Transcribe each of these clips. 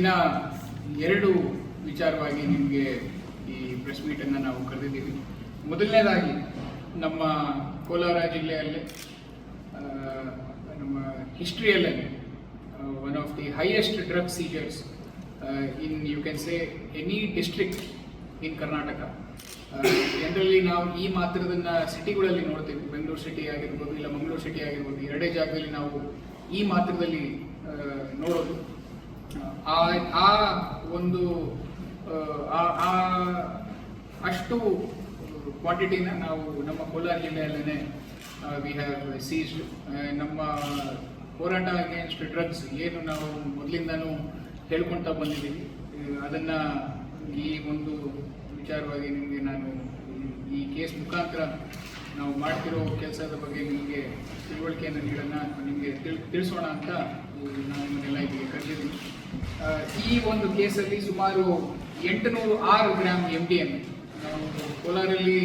ಇನ್ನ ಎರಡು ವಿಚಾರವಾಗಿ ನಿಮಗೆ ಈ ಪ್ರೆಸ್ ಮೀಟನ್ನು ನಾವು ಕರೆದಿದ್ದೀವಿ. ಮೊದಲನೇದಾಗಿ ನಮ್ಮ ಕೋಲಾರ ಜಿಲ್ಲೆಯಲ್ಲಿ ನಮ್ಮ ಹಿಸ್ಟ್ರಿಯಲ್ಲೇ one of the highest drug seizures in you can say any district in Karnataka generally ನಾವು ಈ ಮಾತ್ರದನ್ನ ಸಿಟಿಗಳಲ್ಲಿ ನೋಡ್ತೀವಿ. ಬೆಂಗಳೂರು ಸಿಟಿ ಆಗಿರ್ಬೋದು, ಇಲ್ಲ ಮಂಗಳೂರು ಸಿಟಿ ಆಗಿರ್ಬೋದು, ಎರಡೇ ಜಾಗದಲ್ಲಿ ನಾವು ಈ ಮಾತ್ರದಲ್ಲಿ ನೋಡೋದು. ಆ ಒಂದು ಅಷ್ಟು ಕ್ವಾಂಟಿಟಿನ ನಾವು ನಮ್ಮ ಕೋಲಾರ ಜಿಲ್ಲೆಯಲ್ಲೇ ವಿ ಹ್ಯಾವ್ ಸೀಸ್ಡ್ ನಮ್ಮ ಹೋರಾಟ ಅಗೇನ್ಸ್ಟ್ ಡ್ರಗ್ಸ್ ಏನು ನಾವು ಮೊದಲಿಂದನೂ ಹೇಳ್ಕೊಳ್ತಾ ಬಂದಿದ್ದೀವಿ. ಅದನ್ನು ಈ ಒಂದು ವಿಚಾರವಾಗಿ ನಿಮಗೆ ನಾನು ಈ ಕೇಸ್ ಮುಖಾಂತರ ನಾವು ಮಾಡ್ತಿರೋ ಕೆಲಸದ ಬಗ್ಗೆ ನಿಮಗೆ ತಿಳುವಳಿಕೆಯನ್ನು ನೀಡೋಣ ನಿಮಗೆ ತಿಳ್, ತಿಳಿಸೋಣ ಅಂತ ನಾನು ನಿಮ್ಮನ್ನೆಲ್ಲ ಇಲ್ಲಿಗೆ ಕರೆದಿದ್ದೀನಿ. ಈ ಒಂದು ಕೇಸಲ್ಲಿ ಸುಮಾರು ಎಂಟುನೂರು ಆರು ಗ್ರಾಮ್ ಎಂ ಡಿ ಎಂ ನಾವು ಕೋಲಾರಲ್ಲಿ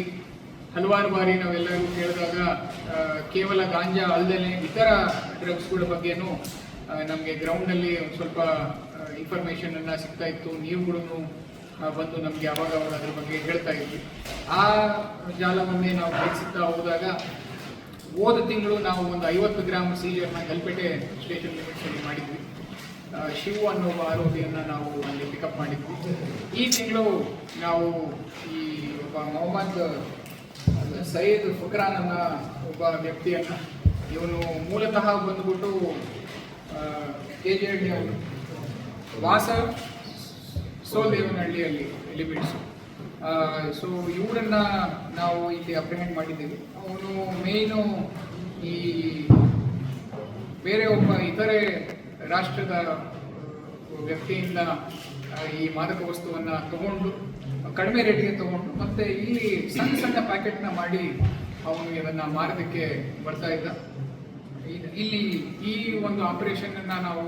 ಹಲವಾರು ಬಾರಿ ನಾವೆಲ್ಲರೂ ಕೇಳಿದಾಗ ಕೇವಲ ಗಾಂಜಾ ಅಲ್ಲದೆ ಇತರ ಡ್ರಗ್ಸ್ಗಳ ಬಗ್ಗೆನೂ ನಮಗೆ ಗ್ರೌಂಡಲ್ಲಿ ಒಂದು ಸ್ವಲ್ಪ ಇನ್ಫಾರ್ಮೇಷನನ್ನು ಸಿಗ್ತಾ ಇತ್ತು. ನೀವುಗಳು ಬಂದು ನಮಗೆ ಯಾವಾಗ ಅವಾಗ ಅದ್ರ ಬಗ್ಗೆ ಹೇಳ್ತಾ ಇದ್ವಿ. ಆ ಜಾಲವನ್ನೇ ನಾವು ಬೆಳೆಸುತ್ತಾ ಹೋದಾಗ ಹೋದ ತಿಂಗಳು ನಾವು ಒಂದು ಐವತ್ತು ಗ್ರಾಮ್ ಸೀಜರ್ನ ಕಲ್ಪೇಟೆ ಸ್ಟೇಷನ್ ಲಿಮಿಟ್ಸಲ್ಲಿ ಮಾಡಿದ್ವಿ. ಶಿವು ಅನ್ನೋ ಆರೋಪಿಯನ್ನ ನಾವು ಅಲ್ಲಿ ಪಿಕಪ್ ಮಾಡಿದ್ವಿ. ಈ ತಿಂಗಳು ನಾವು ಈ ಒಬ್ಬ ಮೊಹಮ್ಮದ್ ಸೈಯದ್ ಫುಕ್ರಾನ್ ಅನ್ನೋ ಒಬ್ಬ ವ್ಯಕ್ತಿಯನ್ನು ಇವನು ಮೂಲತಃ ಬಂದ್ಬಿಟ್ಟು ಕೆ ಜಿ ಅವರು ವಾಸ ಸೋಲ್ದೇವನಹಳ್ಳಿಯಲ್ಲಿ ಲಿಮಿಟ್ಸ್ ಸೊ ಇವರನ್ನು ನಾವು ಇಲ್ಲಿ ಅಪ್ರಿಹೆಂಡ್ ಮಾಡಿದ್ದೀವಿ. ಅವನು ಮೇಯ್ನು ಈ ಬೇರೆ ಒಬ್ಬ ಇತರೆ ರಾಷ್ಟ್ರದ ವ್ಯಕ್ತಿಯಿಂದ ಈ ಮಾದಕ ವಸ್ತುವನ್ನು ತಗೊಂಡು, ಕಡಿಮೆ ರೇಟಿಗೆ ತಗೊಂಡು, ಮತ್ತೆ ಇಲ್ಲಿ ಸಣ್ಣ ಸಣ್ಣ ಪ್ಯಾಕೆಟ್ನ ಮಾಡಿ ಅವನು ಇದನ್ನ ಮಾರೋದಕ್ಕೆ ಬರ್ತಾ ಇದ್ದ. ಇದ್- ಇಲ್ಲಿ ಈ ಒಂದು ಆಪರೇಷನ್ ಅನ್ನ ನಾವು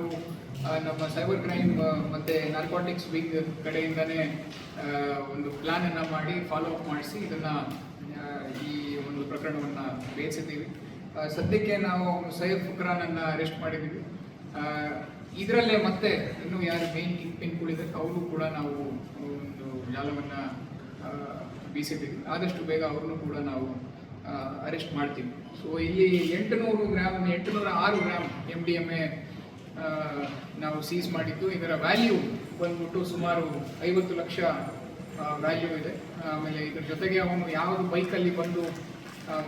ನಮ್ಮ ಸೈಬರ್ ಕ್ರೈಮ್ ಮತ್ತೆ ನಾರ್ಕೋಟಿಕ್ಸ್ ವಿಂಗ್ ಕಡೆಯಿಂದನೇ ಒಂದು ಪ್ಲಾನ್ ಅನ್ನ ಮಾಡಿ ಫಾಲೋ ಅಪ್ ಮಾಡಿಸಿ ಇದನ್ನ ಈ ಒಂದು ಪ್ರಕರಣವನ್ನ ಬೇಯಿಸಿದ್ದೀವಿ ಸದ್ಯಕ್ಕೆ ನಾವು ಸೈಯದ್ ಅನ್ನ ಅರೆಸ್ಟ್ ಮಾಡಿದ್ದೀವಿ. ಇದರಲ್ಲೇ ಮತ್ತೆ ಇನ್ನು ಯಾರು ಮೇನ್ ಕಿಂಗ್ ಪಿನ್ಗಳಿದೆ ಅವರು ಕೂಡ ನಾವು ಒಂದು ಜಾಲವನ್ನ ಬೀಸಿದ್ದೀವಿ. ಆದಷ್ಟು ಬೇಗ ಅವ್ರನ್ನೂ ಕೂಡ ನಾವು ಅರೆಸ್ಟ್ ಮಾಡ್ತೀವಿ. ಸೊ ಇಲ್ಲಿ ಎಂಟುನೂರು ಗ್ರಾಮ್ ಎಂಟುನೂರ ಆರು gram M D M A ನಾವು ಸೀಸ್ ಮಾಡಿದ್ದು. ಇದರ ವ್ಯಾಲ್ಯೂ ಬಂದ್ಬಿಟ್ಟು ಸುಮಾರು ಐವತ್ತು ಲಕ್ಷ ವ್ಯಾಲ್ಯೂ ಇದೆ. ಆಮೇಲೆ ಇದ್ರ ಜೊತೆಗೆ ಅವನು ಯಾವುದು ಬೈಕಲ್ಲಿ ಬಂದು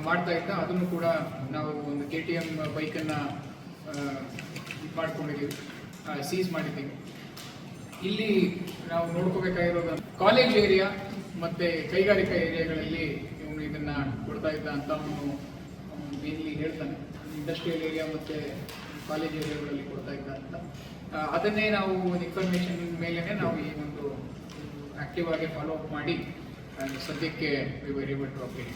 ಮಾಡ್ತಾ ಇದ್ದ, ಅದನ್ನು ಕೂಡ ನಾವು ಒಂದು ಕೆ ಟಿ ಎಂ ಬೈಕನ್ನು ಇದು ಮಾಡ್ಕೊಂಡಿದ್ದೀವಿ. ಸೀಸ್ ಮಾಡಿದ್ದೀವಿ. ಇಲ್ಲಿ ನಾವು ನೋಡ್ಕೋಬೇಕಾಗಿರೋದು ಕಾಲೇಜ್ ಏರಿಯಾ ಮತ್ತು ಕೈಗಾರಿಕಾ ಏರಿಯಾಗಳಲ್ಲಿ ಇದನ್ನ ಕೊಡ್ತಾ ಇದ್ದ ಅಂತ ಅವನು ಮೇನ್ಲಿ ಹೇಳ್ತಾನೆ. ಇಂಡಸ್ಟ್ರಿಯಲ್ ಏರಿಯಾ ಮತ್ತೆ ಕಾಲೇಜ್ ಏರಿಯಾಗಳಲ್ಲಿ ಕೊಡ್ತಾ ಇದ್ದ ಅಂತ. ಅದನ್ನೇ ನಾವು ಒಂದು ಇನ್ಫಾರ್ಮೇಶನ್ ಮೇಲೆನೆ ನಾವು ಈ ಒಂದು ಆಕ್ಟಿವ್ ಆಗಿ ಫಾಲೋ ಅಪ್ ಮಾಡಿ ಸದ್ಯಕ್ಕೆ we very able to update